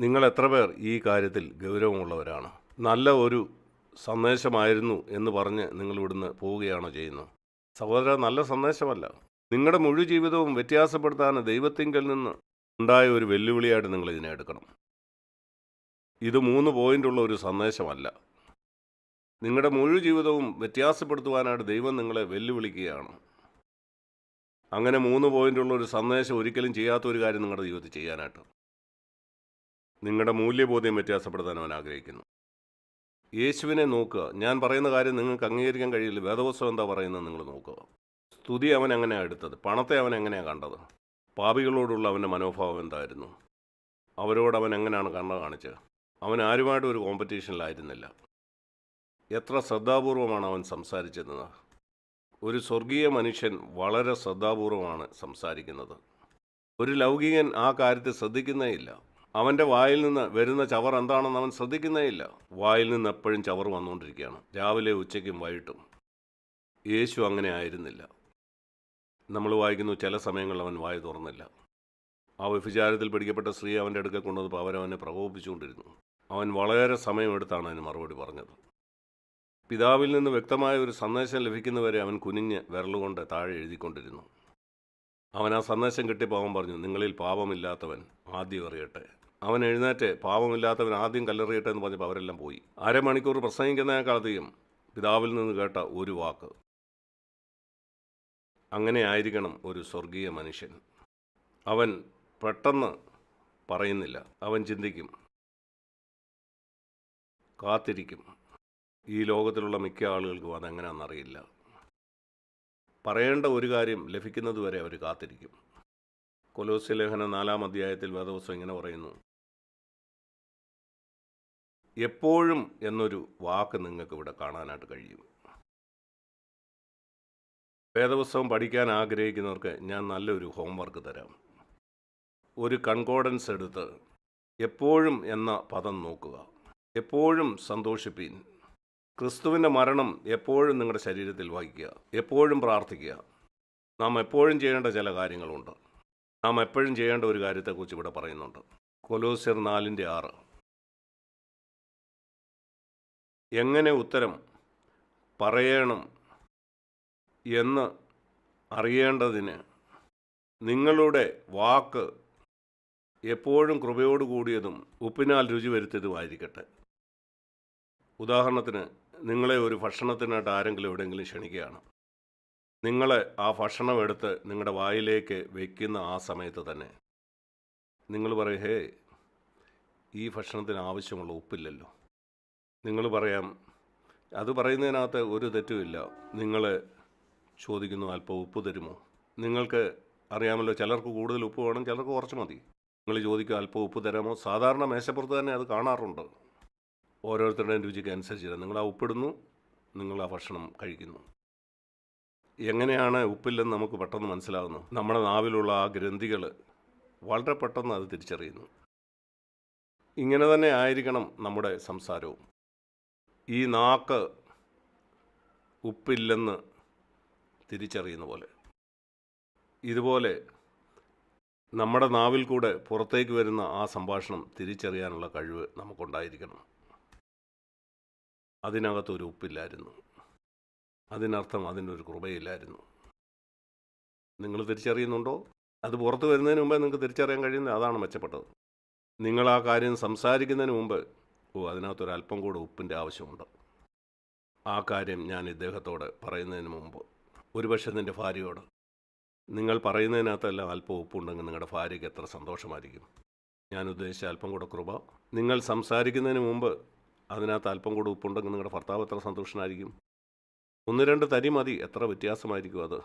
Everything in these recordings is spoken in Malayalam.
നിങ്ങൾ എത്ര പേർ ഈ കാര്യത്തിൽ ഗൗരവമുള്ളവരാണ്? നല്ല ഒരു സന്ദേശമായിരുന്നു എന്ന് പറഞ്ഞ് നിങ്ങൾ ഇവിടുന്ന് പോവുകയാണോ ചെയ്യുന്നു സഹോദര നല്ല സന്ദേശമല്ല. നിങ്ങളുടെ മുഴുവൻ ജീവിതവും വ്യത്യാസപ്പെടുത്താൻ ദൈവത്തിങ്കൽ നിന്ന് ഉണ്ടായ ഒരു വെല്ലുവിളിയായിട്ട് നിങ്ങൾ ഇതിനെ എടുക്കണം. ഇത് മൂന്ന് പോയിന്റുള്ള ഒരു സന്ദേശമല്ല. നിങ്ങളുടെ മുഴുവൻ ജീവിതവും വ്യത്യാസപ്പെടുത്തുവാനായിട്ട് ദൈവം നിങ്ങളെ വെല്ലുവിളിക്കുകയാണ്. അങ്ങനെ മൂന്ന് പോയിന്റുള്ള ഒരു സന്ദേശം ഒരിക്കലും ചെയ്യാത്ത ഒരു കാര്യം നിങ്ങളുടെ ജീവിതത്തിൽ ചെയ്യാനായിട്ട്. നിങ്ങളുടെ മൂല്യബോധ്യം വ്യത്യാസപ്പെടുത്താൻ അവൻ ആഗ്രഹിക്കുന്നു. യേശുവിനെ നോക്കുക ഞാൻ പറയുന്ന കാര്യം നിങ്ങൾക്ക് അംഗീകരിക്കാൻ കഴിയില്ല. വേദവസ്ത്രം എന്താ പറയുന്നത് നിങ്ങൾ നോക്കുക സ്തുതി അവൻ എങ്ങനെയാണ് എടുത്തത്? പണത്തെ അവൻ എങ്ങനെയാണ് കണ്ടത്? പാപികളോടുള്ള അവന്റെ മനോഭാവം എന്തായിരുന്നു? അവരോട് അവൻ എങ്ങനെയാണ് കണ്ണ കാണിച്ചത്? അവൻ ആരുമായിട്ടും ഒരു കോമ്പറ്റീഷനിലായിരുന്നില്ല എത്ര ശ്രദ്ധാപൂർവമാണ് അവൻ സംസാരിച്ചിരുന്നത് ഒരു സ്വർഗീയ മനുഷ്യൻ വളരെ ശ്രദ്ധാപൂർവമാണ് സംസാരിക്കുന്നത്. ഒരു ലൗകികൻ ആ കാര്യത്തെ ശ്രദ്ധിക്കുന്നേയില്ല അവന്റെ വായിൽ നിന്ന് വരുന്ന ചവർ എന്താണെന്ന് അവൻ ശ്രദ്ധിക്കുന്നേയില്ല. വായിൽ നിന്ന് എപ്പോഴും ചവർ വന്നുകൊണ്ടിരിക്കുകയാണ്. രാവിലെ ഉച്ചയ്ക്കും വൈകിട്ടും. യേശു അങ്ങനെ ആയിരുന്നില്ല. നമ്മൾ വായിക്കുന്നു ചില സമയങ്ങളിൽ അവൻ വായ തുറന്നില്ല. ആ വ്യഭിചാരത്തിൽ പിടിക്കപ്പെട്ട സ്ത്രീ അവന്റെ അടുക്കൽ കൊണ്ടുവന്നപ്പോൾ അവരവനെ പ്രകോപിപ്പിച്ചുകൊണ്ടിരുന്നു. അവൻ വളരെ സമയമെടുത്താണ് അതിന് മറുപടി പറഞ്ഞത്. പിതാവിൽ നിന്ന് വ്യക്തമായ ഒരു സന്ദേശം ലഭിക്കുന്നവരെ അവൻ കുനിഞ്ഞ് വിരലുകൊണ്ട് താഴെ എഴുതിക്കൊണ്ടിരുന്നു. അവൻ ആ സന്ദേശം കിട്ടിയപ്പോൾ അവൻ പറഞ്ഞു നിങ്ങളിൽ പാപമില്ലാത്തവൻ ആദ്യം എറിയട്ടെ. അവൻ എഴുന്നേറ്റ് പാപമില്ലാത്തവൻ ആദ്യം കല്ലെറിയട്ടെ എന്ന് പറഞ്ഞപ്പോൾ അവരെല്ലാം പോയി. അരമണിക്കൂർ പ്രസംഗിക്കുന്നതിനേക്കാളധികം പിതാവിൽ നിന്ന് കേട്ട ഒരു വാക്ക്. അങ്ങനെ ആയിരിക്കണം ഒരു സ്വർഗീയ മനുഷ്യൻ. അവൻ പെട്ടെന്ന് പറയുന്നില്ല. അവൻ ചിന്തിക്കും. കാത്തിരിക്കും. ഈ ലോകത്തിലുള്ള മിക്ക ആളുകൾക്കും അതെങ്ങനെയാണെന്നറിയില്ല പറയേണ്ട ഒരു കാര്യം ലഭിക്കുന്നതുവരെ അവർ കാത്തിരിക്കും. കൊലോസ്യ ലേഖന നാലാം അധ്യായത്തിൽ വേദവസ്വം ഇങ്ങനെ പറയുന്നു. എപ്പോഴും എന്നൊരു വാക്ക് നിങ്ങൾക്ക് ഇവിടെ കാണാനായിട്ട് കഴിയും. വേദപുസ്തകം പഠിക്കാൻ ആഗ്രഹിക്കുന്നവർക്ക് ഞാൻ നല്ലൊരു ഹോംവർക്ക് തരാം. ഒരു കൺകോഡൻസ് എടുത്ത് എപ്പോഴും എന്ന പദം നോക്കുക. എപ്പോഴും സന്തോഷിപ്പീൻ. ക്രിസ്തുവിന്റെ മരണം എപ്പോഴും നിങ്ങളുടെ ശരീരത്തിൽ വഹിക്കുക. എപ്പോഴും പ്രാർത്ഥിക്കുക. നാം എപ്പോഴും ചെയ്യേണ്ട ചില കാര്യങ്ങളുണ്ട്. നാം എപ്പോഴും ചെയ്യേണ്ട ഒരു കാര്യത്തെക്കുറിച്ച് ഇവിടെ പറയുന്നുണ്ട്. കൊലോസിയർ നാലിന്റെ ആറ്. എങ്ങനെ ഉത്തരം പറയണം എന്ന് അറിയേണ്ടതിന് നിങ്ങളുടെ വാക്ക് എപ്പോഴും കൃപയോട് കൂടിയതും ഉപ്പിനാൽ രുചി വരുത്തിയതുമായിരിക്കട്ടെ ഉദാഹരണത്തിന് നിങ്ങളെ ഒരു ഭക്ഷണത്തിനായിട്ട് ആരെങ്കിലും എവിടെയെങ്കിലും ക്ഷണിക്കുകയാണ്. നിങ്ങളെ ആ ഭക്ഷണം എടുത്ത് നിങ്ങളുടെ വായിലേക്ക് വയ്ക്കുന്ന ആ സമയത്ത് തന്നെ നിങ്ങൾ പറയും ഹേ ഈ ഭക്ഷണത്തിന് ആവശ്യമുള്ള ഉപ്പില്ലല്ലോ. നിങ്ങൾ പറയാം. അത് പറയുന്നതിനകത്ത് ഒരു തെറ്റുമില്ല നിങ്ങൾ ചോദിക്കുന്നു അല്പം ഉപ്പ് തരുമോ? നിങ്ങൾക്ക് അറിയാമല്ലോ ചിലർക്ക് കൂടുതൽ ഉപ്പ് വേണം ചിലർക്ക് കുറച്ച് മതി. നിങ്ങൾ ചോദിക്കുക അല്പം ഉപ്പ് തരാമോ? സാധാരണ മേശപ്പുറത്ത് തന്നെ അത് കാണാറുണ്ട്. ഓരോരുത്തരുടെയും രുചിക്ക് അനുസരിച്ച് നിങ്ങൾ ആ ഉപ്പിടുന്നു നിങ്ങൾ ആ ഭക്ഷണം കഴിക്കുന്നു. എങ്ങനെയാണ് ഉപ്പില്ലെന്ന് നമുക്ക് പെട്ടെന്ന് മനസ്സിലാകുന്നു നമ്മുടെ നാവിലുള്ള ആ ഗ്രന്ഥികൾ വളരെ പെട്ടെന്ന് അത് തിരിച്ചറിയുന്നു. ഇങ്ങനെ തന്നെ ആയിരിക്കണം നമ്മുടെ സംസാരവും. ഈ നാക്ക് ഉപ്പില്ലെന്ന് തിരിച്ചറിയുന്ന പോലെ. ഇതുപോലെ നമ്മുടെ നാവിൽ കൂടെ പുറത്തേക്ക് വരുന്ന ആ സംഭാഷണം തിരിച്ചറിയാനുള്ള കഴിവ് നമുക്കുണ്ടായിരിക്കണം. അതിനകത്തൊരു ഉപ്പില്ലായിരുന്നു. അതിനർത്ഥം അതിനൊരു കൃപയില്ലായിരുന്നു. നിങ്ങൾ തിരിച്ചറിയുന്നുണ്ടോ? അത് പുറത്ത് വരുന്നതിന് മുമ്പേ നിങ്ങൾക്ക് തിരിച്ചറിയാൻ കഴിയുന്നത് അതാണ് മെച്ചപ്പെട്ടത്. നിങ്ങൾ ആ കാര്യം സംസാരിക്കുന്നതിന് മുമ്പ് ഓ അതിനകത്തൊരല്പം കൂടെ ഉപ്പിന്റെ ആവശ്യമുണ്ട്. ആ കാര്യം ഞാൻ ഇദ്ദേഹത്തോട് പറയുന്നതിന് മുമ്പ് ഒരുപക്ഷെ നിന്റെ ഭാര്യയോട്. നിങ്ങൾ പറയുന്നതിനകത്തെല്ലാം അല്പം ഉപ്പുണ്ടെങ്കിൽ നിങ്ങളുടെ ഭാര്യയ്ക്ക് എത്ര സന്തോഷമായിരിക്കും. ഞാൻ ഉദ്ദേശിച്ച അല്പം കൂടെ കൃപ. നിങ്ങൾ സംസാരിക്കുന്നതിന് മുമ്പ് അതിനകത്ത് അല്പം കൂടെ ഉപ്പുണ്ടെങ്കിൽ നിങ്ങളുടെ ഭർത്താവ് എത്ര സന്തോഷനായിരിക്കും? ഒന്ന് രണ്ട് തരി മതി. എത്ര വ്യത്യാസമായിരിക്കും അത്?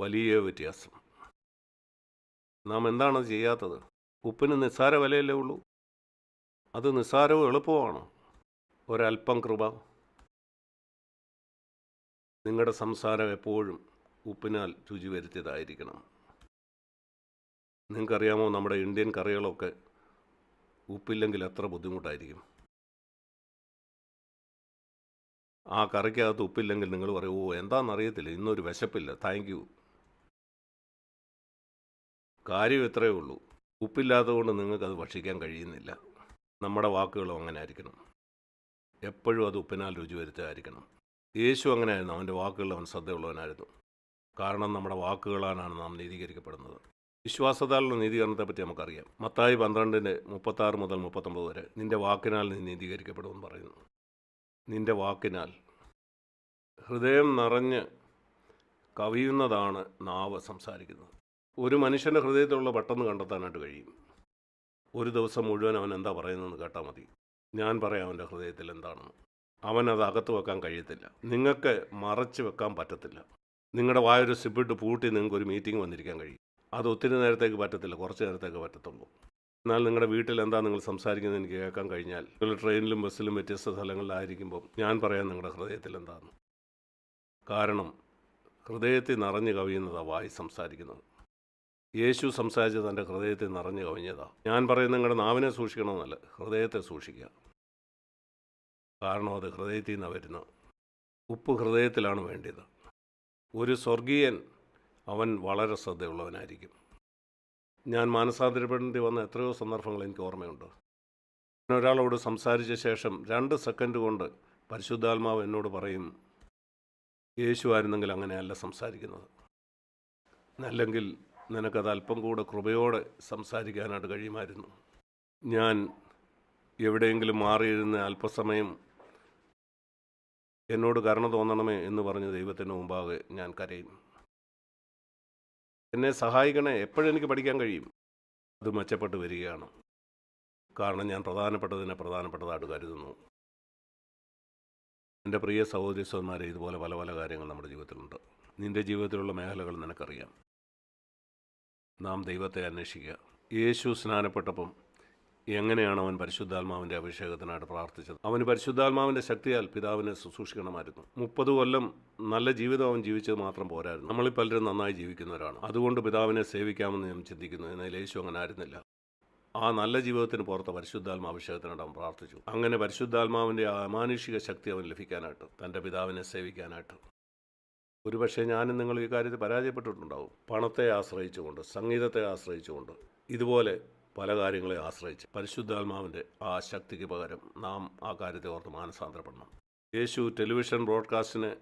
വലിയ വ്യത്യാസം. നാം എന്താണ് ചെയ്യാത്തത്? ഉപ്പിന് നിസ്സാര വിലയല്ലേ ഉള്ളൂ? അത് നിസ്സാരവും എളുപ്പമാണ് ഒരൽപ്പം കൃപ. നിങ്ങളുടെ സംസാരം എപ്പോഴും ഉപ്പിനാൽ രുചി വരുത്തിയതായിരിക്കണം. നിങ്ങൾക്കറിയാമോ നമ്മുടെ ഇന്ത്യൻ കറികളൊക്കെ ഉപ്പില്ലെങ്കിൽ എത്ര ബുദ്ധിമുട്ടായിരിക്കും? ആ കറിക്കകത്ത് ഉപ്പില്ലെങ്കിൽ നിങ്ങൾ പറയും ഓ എന്താണെന്നറിയത്തില്ല ഇന്നൊരു വിശപ്പില്ല താങ്ക് യു കാര്യം ഇത്രയേ ഉള്ളൂ. ഉപ്പില്ലാത്തതുകൊണ്ട് നിങ്ങൾക്കത് ഭക്ഷിക്കാൻ കഴിയുന്നില്ല. നമ്മുടെ വാക്കുകളും അങ്ങനെ ആയിരിക്കണം എപ്പോഴും അത് ഉപ്പിനാൽ രുചി വരുത്തായിരിക്കണം യേശു അങ്ങനെയായിരുന്നു. അവന്റെ വാക്കുകളിൽ അവൻ ശ്രദ്ധയുള്ളവനായിരുന്നു. കാരണം നമ്മുടെ വാക്കുകളാണ് നാം നീതീകരിക്കപ്പെടുന്നത്. വിശ്വാസത്താലുള്ള നീതീകരണത്തെപ്പറ്റി നമുക്കറിയാം. മത്തായി പന്ത്രണ്ടിന്റെ മുപ്പത്താറ് മുതൽ മുപ്പത്തൊമ്പത് വരെ നിന്റെ വാക്കിനാൽ നീ നീതീകരിക്കപ്പെടുമെന്ന് പറയുന്നു. നിന്റെ വാക്കിനാൽ ഹൃദയം നിറഞ്ഞ് കവിയുന്നതാണ് നാവ് സംസാരിക്കുന്നത്. ഒരു മനുഷ്യന്റെ ഹൃദയത്തിലുള്ള പെട്ടെന്ന് കണ്ടെത്താനായിട്ട് കഴിയും. ഒരു ദിവസം മുഴുവൻ അവൻ എന്താ പറയുന്നതെന്ന് കേട്ടാൽ മതി. ഞാൻ പറയാം അവന്റെ ഹൃദയത്തിൽ എന്താണെന്ന് അവൻ അത് അകത്ത് വെക്കാൻ കഴിയത്തില്ല. നിങ്ങൾക്ക് മറച്ച് വെക്കാൻ പറ്റത്തില്ല. നിങ്ങളുടെ വായൊരു സിപ്പിട്ട് പൂട്ടി നിങ്ങൾക്ക് ഒരു മീറ്റിംഗ് വന്നിരിക്കാൻ കഴിയും. അത് ഒത്തിരി നേരത്തേക്ക് പറ്റത്തില്ല. കുറച്ച് നേരത്തേക്ക് പറ്റത്തുള്ളൂ. എന്നാൽ നിങ്ങളുടെ വീട്ടിൽ എന്താ നിങ്ങൾ സംസാരിക്കുന്നത് എനിക്ക് കേൾക്കാൻ കഴിഞ്ഞാൽ നിങ്ങൾ ട്രെയിനിലും ബസ്സിലും വ്യത്യസ്ത സ്ഥലങ്ങളിലായിരിക്കുമ്പോൾ ഞാൻ പറയാം നിങ്ങളുടെ ഹൃദയത്തിൽ എന്താണെന്ന് കാരണം ഹൃദയത്തിൽ നിറഞ്ഞു കവിയുന്നതാണ് വായി സംസാരിക്കുന്നത്. യേശു സംസാരിച്ചത് തന്റെ ഹൃദയത്തെ നിറഞ്ഞു കവിഞ്ഞതാണ് ഞാൻ പറയുന്നത് നിങ്ങളുടെ നാവിനെ സൂക്ഷിക്കണമെന്നല്ല ഹൃദയത്തെ സൂക്ഷിക്കുക. കാരണം അത് ഹൃദയത്തിൽ നിന്നാണ് വരുന്നത് ഉപ്പ് ഹൃദയത്തിലാണ് വേണ്ടത്. ഒരു സ്വർഗീയൻ അവൻ വളരെ ശ്രദ്ധയുള്ളവനായിരിക്കും. ഞാൻ മാനസാന്തരപ്പെടേണ്ടി വന്ന എത്രയോ സന്ദർഭങ്ങൾ എനിക്ക് ഓർമ്മയുണ്ട്. ഞാൻ ഒരാളോട് സംസാരിച്ച ശേഷം രണ്ട് സെക്കൻഡ് കൊണ്ട് പരിശുദ്ധാത്മാവ് എന്നോട് പറയും യേശു ആയിരുന്നെങ്കിൽ അങ്ങനെയല്ല സംസാരിക്കുന്നത്. അല്ലെങ്കിൽ നിനക്കത് അല്പം കൂടെ കൃപയോടെ സംസാരിക്കാനായിട്ട് കഴിയുമായിരുന്നു. ഞാൻ എവിടെയെങ്കിലും മാറിയിരുന്ന അല്പസമയം എന്നോട് കരുണ തോന്നണമേ എന്ന് പറഞ്ഞ് ദൈവത്തിന് മുമ്പാകെ ഞാൻ കരയും. എന്നെ സഹായിക്കണേ എപ്പോഴെനിക്ക് പഠിക്കാൻ കഴിയും? അത് മെച്ചപ്പെട്ട് വരികയാണ്. കാരണം ഞാൻ പ്രധാനപ്പെട്ടതിനെ പ്രധാനപ്പെട്ടതായിട്ട് കരുതുന്നു. എന്റെ പ്രിയ സഹോദരി സഹോദരന്മാരെ ഇതുപോലെ പല പല കാര്യങ്ങൾ നമ്മുടെ ജീവിതത്തിലുണ്ട്. നിന്റെ ജീവിതത്തിലുള്ള മേഖലകൾ നിനക്കറിയാം. നാം ദൈവത്തെ അന്വേഷിക്കുക. യേശു സ്നാനപ്പെട്ടപ്പം എങ്ങനെയാണ് അവൻ പരിശുദ്ധാത്മാവിന്റെ അഭിഷേകത്തിനായിട്ട് പ്രാർത്ഥിച്ചത്? അവന് പരിശുദ്ധാത്മാവിന്റെ ശക്തിയാൽ പിതാവിനെ ശുശ്രൂഷിക്കണമായിരുന്നു. മുപ്പത് കൊല്ലം നല്ല ജീവിതം അവൻ ജീവിച്ചത് മാത്രം പോരായിരുന്നു. നമ്മളിൽ പലരും നന്നായി ജീവിക്കുന്നവരാണ്. അതുകൊണ്ട് പിതാവിനെ സേവിക്കാമെന്ന് ഞാൻ ചിന്തിക്കുന്നു. എന്നാൽ യേശു അങ്ങനെ ആയിരുന്നില്ല. ആ നല്ല ജീവിതത്തിന് പുറത്ത് പരിശുദ്ധാത്മ അഭിഷേകത്തിനായിട്ട് അവൻ പ്രാർത്ഥിച്ചു. അങ്ങനെ പരിശുദ്ധാത്മാവിന്റെ ആ അമാനുഷിക ശക്തി അവൻ ലഭിക്കാനായിട്ട് തന്റെ പിതാവിനെ സേവിക്കാനായിട്ട് ഒരുപക്ഷെ ഞാനും നിങ്ങൾ ഈ കാര്യത്തിൽ പരാജയപ്പെട്ടിട്ടുണ്ടാവും. പണത്തെ ആശ്രയിച്ചുകൊണ്ട് സംഗീതത്തെ ആശ്രയിച്ചുകൊണ്ട് ഇതുപോലെ പല കാര്യങ്ങളെ ആശ്രയിച്ച് പരിശുദ്ധാത്മാവിന്റെ ആ ശക്തിക്ക് പകരം നാം ആ കാര്യത്തെ ഓർത്ത് മാനസാന്തരപ്പെടണം. യേശു ടെലിവിഷൻ ബ്രോഡ്കാസ്റ്റിനെ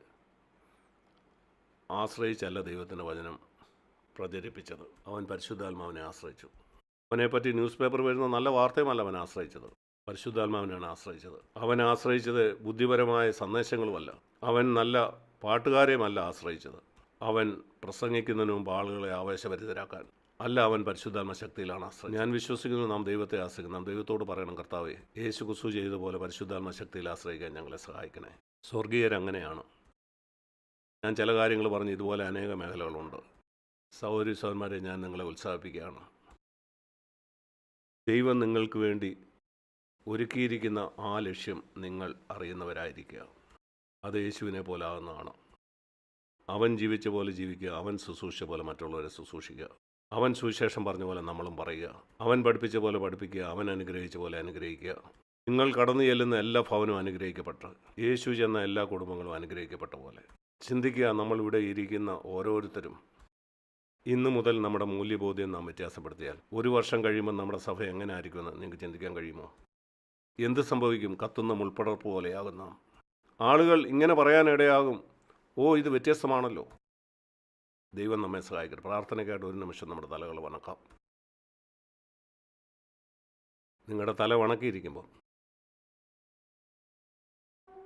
ആശ്രയിച്ചല്ല ദൈവത്തിന്റെ വചനം പ്രചരിപ്പിച്ചത്. അവൻ പരിശുദ്ധാത്മാവിനെ ആശ്രയിച്ചു. അവനെപ്പറ്റി ന്യൂസ് പേപ്പർ വരുന്ന നല്ല വാർത്തയുമല്ല അവൻ ആശ്രയിച്ചത്. പരിശുദ്ധാത്മാവിനാണ് ആശ്രയിച്ചത്. അവൻ ആശ്രയിച്ചത് ബുദ്ധിപരമായ സന്ദേശങ്ങളുമല്ല. അവൻ നല്ല പാട്ടുകാരെയുമല്ല ആശ്രയിച്ചത്. അവൻ പ്രസംഗിക്കുന്നതിന് മുമ്പ് ആളുകളെ ആവേശഭരിതരാക്കാൻ. അല്ല അവൻ പരിശുദ്ധാത്മ ശക്തിയിലാണ് ആശ്രയം ഞാൻ വിശ്വസിക്കുന്നു നാം ദൈവത്തെ ആശ്രയിക്കുന്നു. നാം ദൈവത്തോട് പറയണം കർത്താവേ യേശു കുസു ചെയ്ത പോലെ പരിശുദ്ധാത്മ ശക്തിയിൽ ആശ്രയിക്കാൻ ഞങ്ങളെ സഹായിക്കണേ സ്വർഗീയരങ്ങനെയാണ്. ഞാൻ ചില കാര്യങ്ങൾ പറഞ്ഞ് ഇതുപോലെ അനേക മേഖലകളുണ്ട്. സൗരി സൗന്മാരെ ഞാൻ നിങ്ങളെ ഉത്സാഹിപ്പിക്കുകയാണ്. ദൈവം നിങ്ങൾക്ക് വേണ്ടി ഒരുക്കിയിരിക്കുന്ന ആ ലക്ഷ്യം നിങ്ങൾ അറിയുന്നവരായിരിക്കുക. അത് യേശുവിനെ പോലെ ആകുന്നതാണ് അവൻ ജീവിച്ച പോലെ ജീവിക്കുക അവൻ ശുശ്രൂഷിച്ച പോലെ മറ്റുള്ളവരെ ശുശ്രൂഷിക്കുക. അവൻ സുവിശേഷം പറഞ്ഞ പോലെ നമ്മളും പറയുക. അവൻ പഠിപ്പിച്ച പോലെ പഠിപ്പിക്കുക അവൻ അനുഗ്രഹിച്ച പോലെ അനുഗ്രഹിക്കുക. നിങ്ങൾ കടന്നു ചെല്ലുന്ന എല്ലാ ഭവനും അനുഗ്രഹിക്കപ്പെട്ട. യേശു ചെന്ന എല്ലാ കുടുംബങ്ങളും അനുഗ്രഹിക്കപ്പെട്ട പോലെ. ചിന്തിക്കുക നമ്മൾ ഇവിടെ ഇരിക്കുന്ന ഓരോരുത്തരും ഇന്ന് മുതൽ നമ്മുടെ മൂല്യബോധ്യം നാം വ്യത്യാസപ്പെടുത്തിയാൽ ഒരു വർഷം കഴിയുമ്പോൾ നമ്മുടെ സഭ എങ്ങനെ ആയിരിക്കുമെന്ന് നിങ്ങൾക്ക് ചിന്തിക്കാൻ കഴിയുമോ? എന്ത് സംഭവിക്കും? കത്തുന്ന മുൾപ്പടർപ്പ് പോലെയാകും നാം. ആളുകൾ ഇങ്ങനെ പറയാനിടയാകും. ഓ ഇത് വ്യത്യസ്തമാണല്ലോ. ദൈവം നമ്മെ സഹായിക്കട്ടെ. പ്രാർത്ഥനയ്ക്കായിട്ട് ഒരു നിമിഷം നമ്മുടെ തലകൾ വണക്കാം. നിങ്ങളുടെ തല വണക്കിയിരിക്കുമ്പോൾ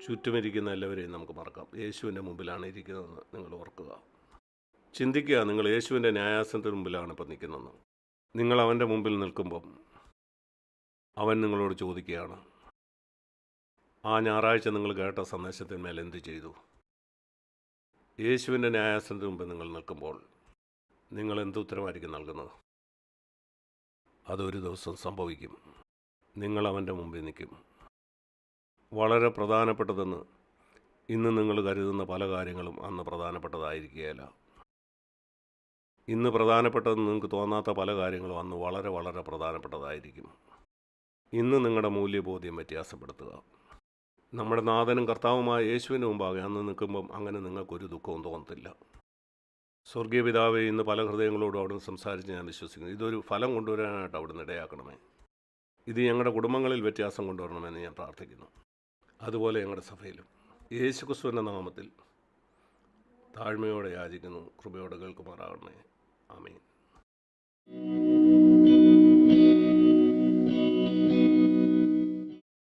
ചുറ്റുമിരിക്കുന്ന എല്ലാവരെയും നമുക്ക് മറക്കാം. യേശുവിന്റെ മുമ്പിലാണ് ഇരിക്കുന്നതെന്ന് നിങ്ങൾ ഓർക്കുക. ചിന്തിക്കുക നിങ്ങൾ യേശുവിന്റെ ന്യായാസനത്തിന് മുമ്പിലാണ് ഇപ്പം നിൽക്കുന്നതെന്ന്. നിങ്ങൾ അവന്റെ മുമ്പിൽ നിൽക്കുമ്പം അവൻ നിങ്ങളോട് ചോദിക്കുകയാണ് ആ ഞായറാഴ്ച നിങ്ങൾ കേട്ട സന്ദേശത്തിന്മേൽ എന്ത് ചെയ്തു? യേശുവിന്റെ ന്യായാസനത്തിന് മുമ്പ് നിങ്ങൾ നിൽക്കുമ്പോൾ നിങ്ങൾ എന്ത് ഉത്തരമായിരിക്കും നൽകുന്നത്? അതൊരു ദിവസം സംഭവിക്കും. നിങ്ങൾ അവന്റെ മുമ്പിൽ നിൽക്കും. വളരെ പ്രധാനപ്പെട്ടതെന്ന് ഇന്ന് നിങ്ങൾ കരുതുന്ന പല കാര്യങ്ങളും അന്ന് പ്രധാനപ്പെട്ടതായിരിക്കുകയില്ല. ഇന്ന് പ്രധാനപ്പെട്ടതെന്ന് നിങ്ങൾക്ക് തോന്നാത്ത പല കാര്യങ്ങളും അന്ന് വളരെ വളരെ പ്രധാനപ്പെട്ടതായിരിക്കും. ഇന്ന് നിങ്ങളുടെ മൂല്യബോധ്യം വ്യത്യാസപ്പെടുത്തുക. നമ്മുടെ നാഥനും കർത്താവുമായ യേശുവിന് മുമ്പാകെ അന്ന് നിൽക്കുമ്പം അങ്ങനെ നിങ്ങൾക്കൊരു ദുഃഖവും തോന്നത്തില്ല. സ്വർഗീയ പിതാവെ ഇന്ന് പല ഹൃദയങ്ങളോടും അവിടുന്ന് സംസാരിച്ച് ഞാൻ വിശ്വസിക്കുന്നു. ഇതൊരു ഫലം കൊണ്ടുവരാനായിട്ട് അവിടുന്ന് ഇടയാക്കണമേ. ഇത് ഞങ്ങളുടെ കുടുംബങ്ങളിൽ വ്യത്യാസം കൊണ്ടുവരണമെന്ന് ഞാൻ പ്രാർത്ഥിക്കുന്നു. അതുപോലെ ഞങ്ങളുടെ സഭയിലും. യേശു ക്രിസ്തുവിന്റെ നാമത്തിൽ താഴ്മയോടെ യാചിക്കുന്നു. കൃപയോടെ കേൾക്കുമാറാകണമേ. ആമീൻ.